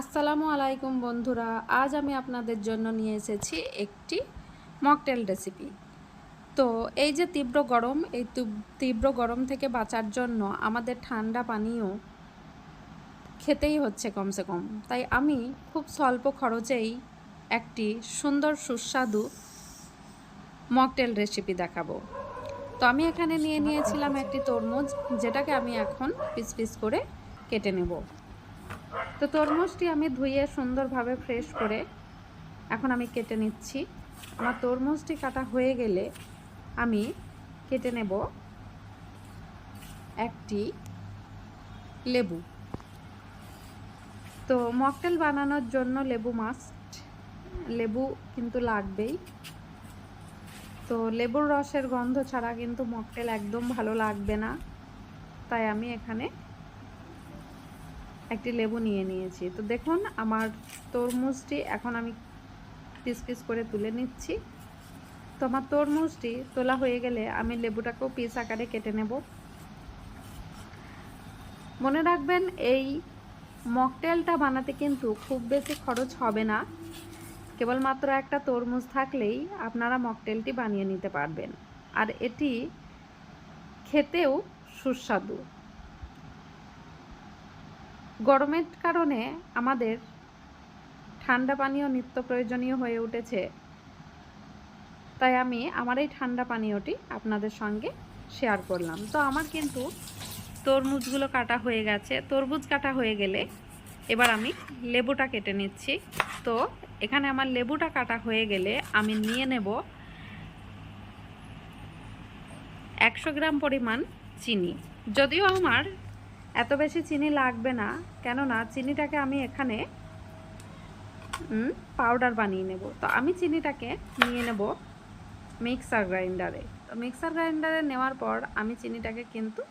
আসসালামু আলাইকুম বন্ধুরা, আজ আমি আপনাদের জন্য নিয়ে এসেছি একটি মকটেল রেসিপি। তো এই যে তীব্র গরম, এই তীব্র গরম থেকে বাঁচার জন্য আমাদের ঠান্ডা পানীয় খেতেই হচ্ছে কমসে কম। তাই আমি খুব স্বল্প খরচেই একটি সুন্দর সুস্বাদু মকটেল রেসিপি দেখাবো। তো আমি এখানে নিয়ে নিয়েছিলাম একটি তরমুজ, যেটাকে আমি এখন পিস পিস করে কেটে নেব। তো তরমুজটি আমি ধুয়ে সুন্দরভাবে ফ্রেশ করে এখন আমি কেটে নিচ্ছি। আমার তরমুজটি কাটা হয়ে গেলে আমি কেটে নেব একটি লেবু। তো মকটেল বানানোর জন্য লেবু মাস্ট লেবু কিন্তু লাগবেই। তো লেবুর রসের গন্ধ ছাড়া কিন্তু মকটেল একদম ভালো লাগবে না। তাই আমি এখানে একটি লেবু নিয়ে নিয়েছি। তো দেখুন, আমার তরমুজটি এখন আমি পিস পিস করে তুলে নিচ্ছি। তো আমার তরমুজটি তোলা হয়ে গেলে আমি লেবুটাকেও পিস আকারে কেটে নেব। মনে রাখবেন, এই মকটেলটা বানাতে কিন্তু খুব বেশি খরচ হবে না। কেবলমাত্র একটা তরমুজ থাকলেই আপনারা মকটেলটি বানিয়ে নিতে পারবেন। আর এটি খেতেও সুস্বাদু। গরমের কারণে আমাদের ঠান্ডা পানীয় নিত্য প্রয়োজনীয় হয়ে উঠেছে। তাই আমি আমার এই ঠান্ডা পানীয়টি আপনাদের সঙ্গে শেয়ার করলাম। তো আমার কিন্তু তরমুজগুলো কাটা হয়ে গেছে। তরমুজ কাটা হয়ে গেলে এবার আমি লেবুটা কেটে নিচ্ছি। তো এখানে আমার লেবুটা কাটা হয়ে গেলে আমি নিয়ে নেব একশো গ্রাম পরিমাণ চিনি। যদিও আমার এত বেশি চিনি লাগবে না, কেননা চিনিটাকে আমি এখানে পাউডার বানিয়ে নেব। তো আমি চিনিটাকে নিয়ে নেব মিক্সার গ্রাইন্ডারে তো মিক্সার গ্রাইন্ডারে নেওয়ার পর আমি চিনিটাকে কিন্তু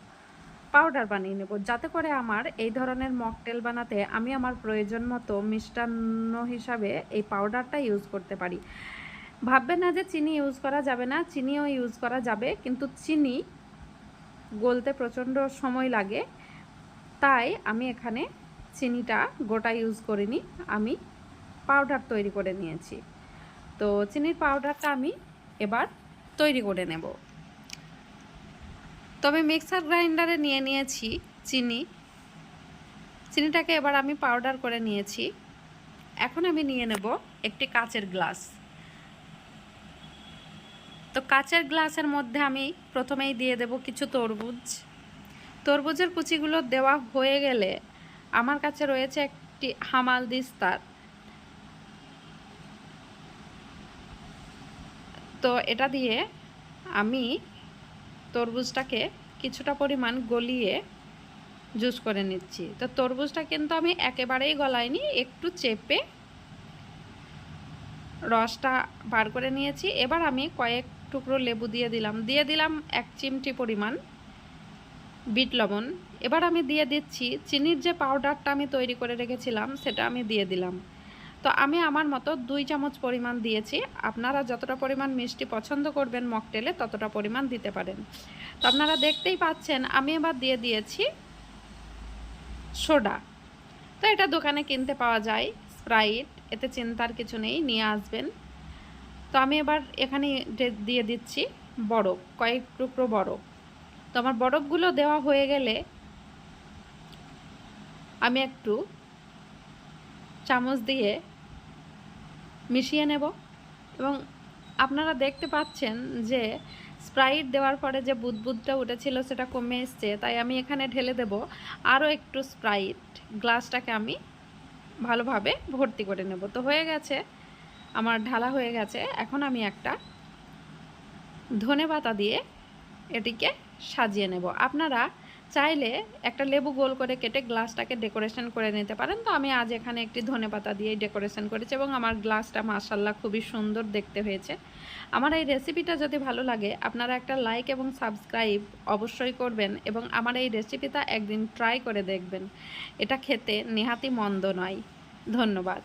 পাউডার বানিয়ে নেব, যাতে করে আমার এই ধরনের মকটেল বানাতে আমি আমার প্রয়োজন মতো মিষ্টান্ন হিসাবে এই পাউডারটা ইউজ করতে পারি। ভাববে না যে চিনি ইউজ করা যাবে না, চিনিও ইউজ করা যাবে, কিন্তু চিনি গলতে প্রচণ্ড সময় লাগে। তাই আমি এখানে চিনিটা গোটা ইউজ করিনি, আমি পাউডার তৈরি করে নিয়েছি। তো চিনির পাউডারটা আমি এবার তৈরি করে নেব। তবে মিক্সার গ্রাইন্ডারে নিয়ে নিয়েছি চিনি। চিনিটাকে এবার আমি পাউডার করে নিয়েছি। এখন আমি নিয়ে নেব একটি কাচের গ্লাস তো কাচের গ্লাসের মধ্যে আমি প্রথমেই দিয়ে দেব কিছু তরমুজ। তরমুজের কুচিগুলো দেওয়া হয়ে গেলে আমার কাছে রয়েছে একটি হামাল দিস্তার। তো এটা দিয়ে আমি তরমুজটাকে কিছুটা পরিমাণ গলিয়ে জুস করে নিচ্ছি। তো তরমুজটা কিন্তু আমি একেবারেই গলাইনি, একটু চেপে রসটা বার করে নিয়েছি। এবার আমি কয়েক টুকরো লেবু দিয়ে দিলাম। দিয়ে দিলাম এক চিমটি পরিমাণ বিট লবণ। এবার আমি দিয়ে দিচ্ছি, চিনির যে পাউডারটা আমি তৈরি করে রেখেছিলাম, সেটা আমি দিয়ে দিলাম। তো আমি আমার মতো দুই চামচ পরিমাণ দিয়েছি। আপনারা যতটা পরিমাণ মিষ্টি পছন্দ করবেন মকটেলে, ততটা পরিমাণ দিতে পারেন। তো আপনারা দেখতেই পাচ্ছেন, আমি এবার দিয়ে দিয়েছি সোডা। তো এটা দোকানে কিনতে পাওয়া যায়, স্প্রাইট, এতে চিন্তার কিছু নেই, নিয়ে আসবেন। তো আমি এবার এখানে দিয়ে দিচ্ছি বরফ, কয়েক টুকরো বরফ। তো আমার বরফগুলো দেওয়া হয়ে গেলে আমি একটু চামচ দিয়ে মিশিয়ে নেব। এবং আপনারা দেখতে পাচ্ছেন যে স্প্রাইট দেওয়ার পরে যে বুদবুদটা উঠেছিল সেটা কমে এসছে, তাই আমি এখানে ঢেলে দেব। আরও একটু স্প্রাইট গ্লাসটাকে আমি ভালোভাবে ভর্তি করে নেব। তো হয়ে গেছে, আমার ঢালা হয়ে গেছে। এখন আমি একটা ধনে পাতা দিয়ে এটিকে সাজিয়ে নেব। আপনারা চাইলে একটা লেবু গোল করে কেটে গ্লাসটাকে ডেকোরেশন করে নিতে পারেন। তো আমি আজ এখানে একটি ধনে পাতা দিয়েই ডেকোরেশন করেছি এবং আমার গ্লাসটা মাসাল্লাহ খুবই সুন্দর দেখতে হয়েছে। আমার এই রেসিপিটা যদি ভালো লাগে, আপনারা একটা লাইক এবং সাবস্ক্রাইব অবশ্যই করবেন এবং আমার এই রেসিপিটা একদিন ট্রাই করে দেখবেন। এটা খেতে নেহাতি মন্দ নয়। ধন্যবাদ।